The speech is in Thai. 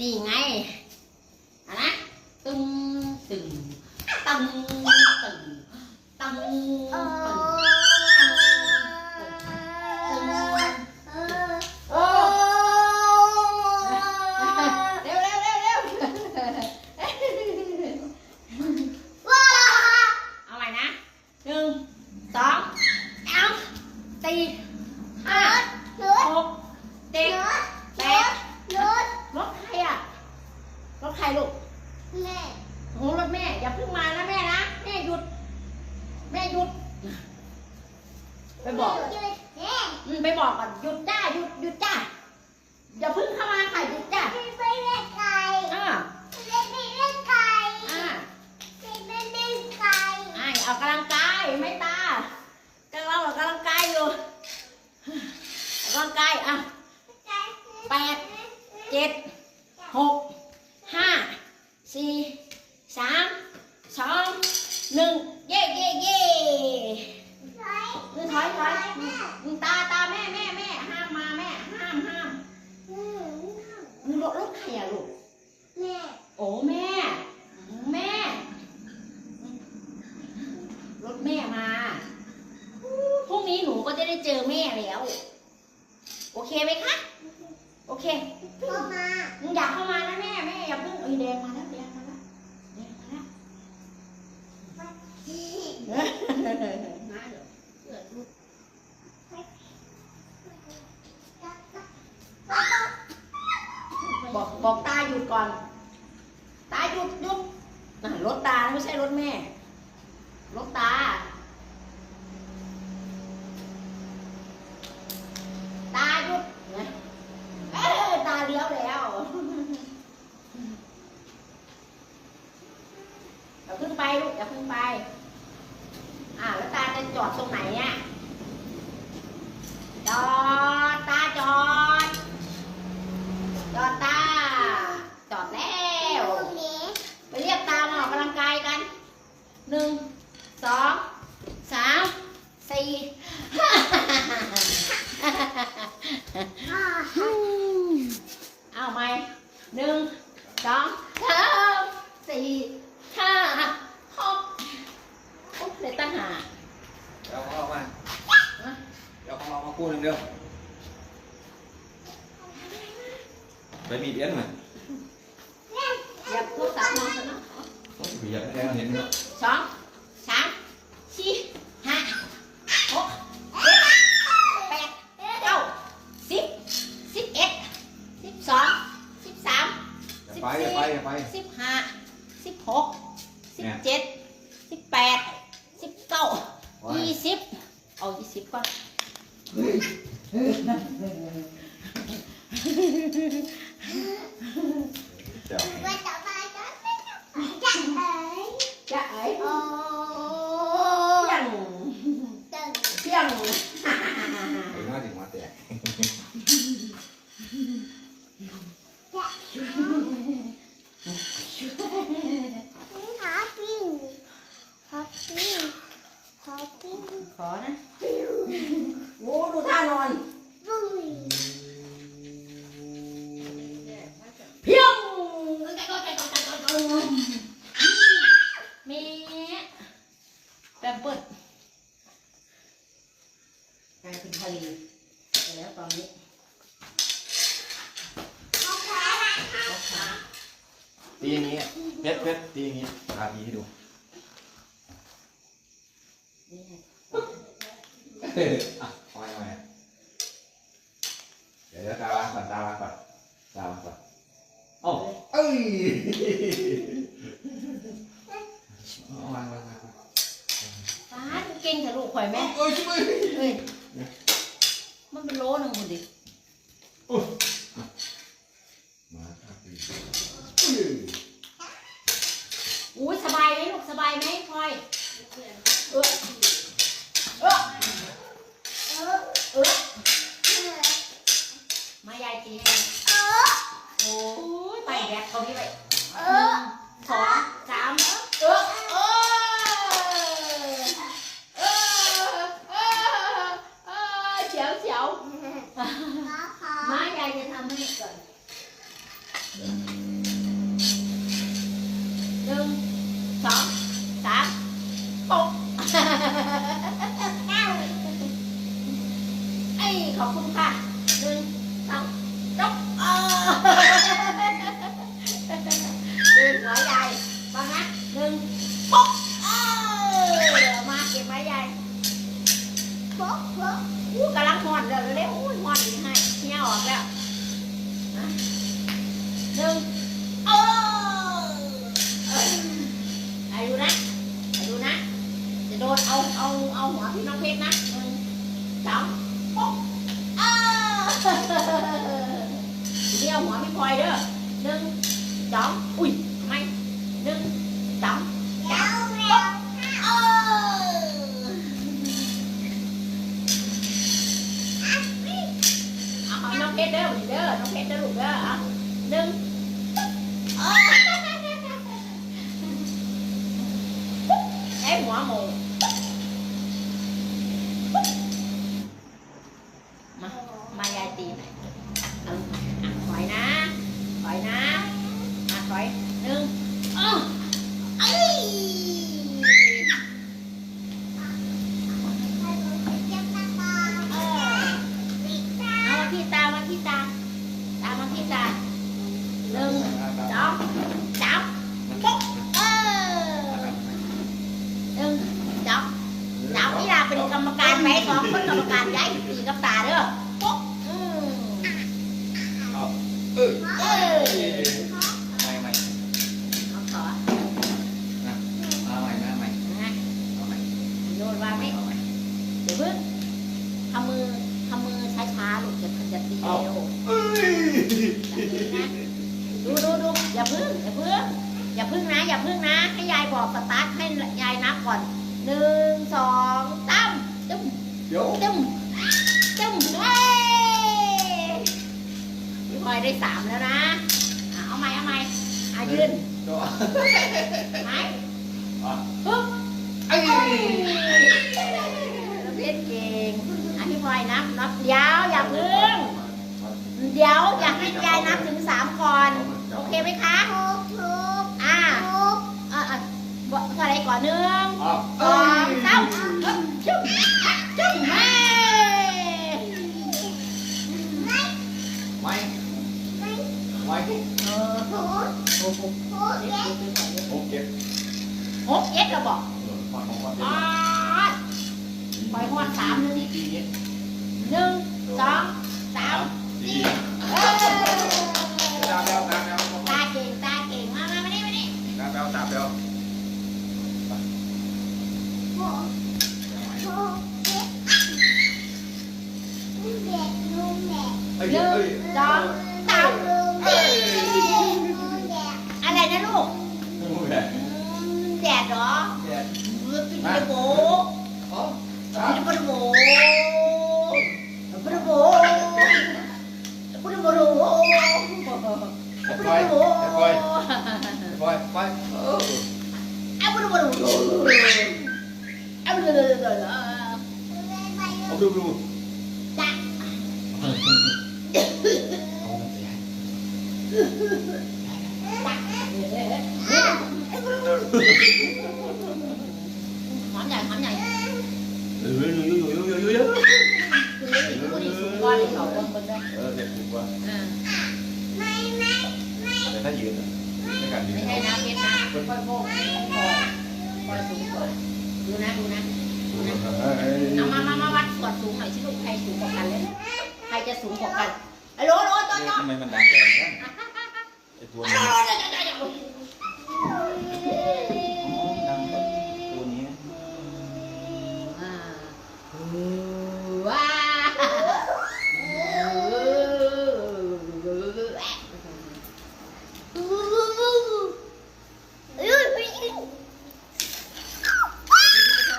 นี่ไง รถใครลูกโอ้รถแม่อย่าเพิ่งมานะแม่นะแม่หยุด แม่หยุด ไปบอกอืมไปบอกก่อนหยุดจ้าหยุดหยุดจ้าอย่าเพิ่งเข้ามาค่ะหยุดจ้าอ่าอ่าอ่าออกกำลังกายไม่ตากำลังออกกำลังกายอยู่ออกกำลังกายอะแปดเจ็ดหกห้าสี่สามสอง หนึ่งเย่เย่เย่อือถอยถอยอืมตาตาแม่แม่แม่ห้ามมาแม่ห้ามห้ามมึงรถรถใครอะลูกโอ้แม่ แม่รถแม่มาพรุ่งนี้หนูก็จะได้เจอแม่แล้ว โอเคไหมคะ โอเคมึงอยากเข้ามานะแม่แม่อย่าเพิ่งเอ้ยแดงมาแล้วแดงมาแล้วแดงมาแล้วมาเดี๋ยวเปิดลูก บอกบอกตาหยุดก่อน ตาหยุดหยุดน่ะรถตาไม่ใช่รถแม่ รถตา ตาหยุดนะเอ้ยตาเลี้ยวแล้วอย่าเพิ่งไปลูกอย่าเพิ่งไป อ่าแล้วตาจะจอดต รงไหนอะจอดตาจอด จอดตา จอดแล้วไปเรียกตามาออกกำลังกายกันหนึ่งสองสามสี่เอาไหมหนึ่งสองสามสี่ห้าหกโอ้เด็ดตั้งหา เดี๋ยวของเรามาเดี๋ยวของเรามาคู่หนึ่งเดียวไปบีบเอ็นมาอย่าพูดสา เดี๋ยว จะไอ้เพียงเพียง ถึงมาถึงมาแตก ขอนะโอ้ดูท่านอนเพียงมีแปมเปิดกลายเป็นทะเลไปแล้วตอนนี้ ตีอย่างนี้เพชรเพชรตี อย่างนี้ตาดีให้ดูนี่ไงอะเอาไว้เอาไว้เดี๋ยวเดี๋ยวตาล้างก่อนตาล้างก่อนตาล้างก่อนโอ้เอ้ยเอาวางวางวางวางป้าดเก่งแต่ลูกข่อยแม่เอ้ยช่วยเฮ้ยมันเป็นโลหนึงหมดดิมาครับพี่ อุ้ยส บายไหมลูกสบายไหมพลอยเออเออเออมายายจีโอ้ยไปแดกเขาพี่ไปหนึ่งสองสามเออเออเออเออเออเฉียวเฉียวมายายจะทำให้ก่อน อืม เอาเอาเอาหัวพี่น้องเพชรนะหนึ่งสองปุ๊บเออทีนี้เอาหัวพี่พลอยเด้อหนึ่งสองอุ้ยทำไมหนึ่งสองสามปุ๊บเออเอาเอาน้องเพชรเด้อเด้อน้องเพชรเด้อลูกเด้อเอาหนึ่งเออไอ้หัวหมู มา มายายตีหน่อยเอาอะถอยนะ ถอยนะอะถอยหนึ่งอ้าวเอ้ยเออเอามาที่ตามาที่ตา ตามาที่ตาหนึ่งสองสามปุ๊บเออหนึ่งสองสามนี่ล่ะเป็นกรรมการ ไหมสองคนกรรมการย้ายตีกับตาเด้อปุ๊บอืมเออเอ้ยไม่ไม่เอาต่อเอาใหม่มาใหม่นะเอาใหม่โยนวางไหมเอาใหม่เดี๋ยวเพิ่งทำมือทำมือช้าๆลูกจะจะตีเร็วดูดูดูอย่าพึ่งอย่าพึ่งอย่าพึ่งนะ อย่าพึ่งนะ ให้ยายบอกสตาร์ทให้ยายนับก่อนหนึ่งสองสามตึ้ม เดี๋ยวตึ้มตึ้มเฮ้ยพี่พลอยได้สามแล้วนะอะเอาใหม่เอาใหม่อะยืนตัวไหมอะปึ๊บเอ้ยเราเล่นเก่งอะพี่พลอยนับนับเดี๋ยวอย่าพึ่ง เดี๋ยวอยากให้ยายนับถึงสามก่อน โอเคไหมคะอ่าเอ่าบอกอะไรก่อนหนึ่ง เจ็ดหกเอ็ดเราบอกเออความของความอ๋อปล่อยหอดสามหนึ่งสี่สี่หนึ่งสองสามสี่เออตามแล้วตามแล้วตาเก่งตาเก่งมามามานี่มานี่ตามแล้วตามแล้วหเอ้ยนึ่เอ้งยสองสามอะไร นะลูกแดดเหรอเจ็ดเออปิดกระโบอ๋อปิดระโบปิดกระโบปิดกระโบปิดระโบไปไปไปไปเออเอาปิดกระโบเอาปิดระโบเอาดูดูจ้ะหอมใหญ่หอมใหญ่ เอออยู่อยู่ อยู่อยู่อยู่อยู่คือคนอีกสูงก้อนที่เขาบนบนเลยเออเด็กถูกว่าอ่าแต่ถ้ายืนในการยืนไม่ใช่นะเพชรนะค่อยโค้งคอยคอยสูงก่อนดูนะดูนะดูนะเอามามามาวัดส่วนสูงหน่อยสิลูกใครสูงกว่ากันเลยใครจะสูงกว่ากันฮัลโหลฮัลโหลต้นต้นทำไมมันดังแรงจังไอ้ตัวนี้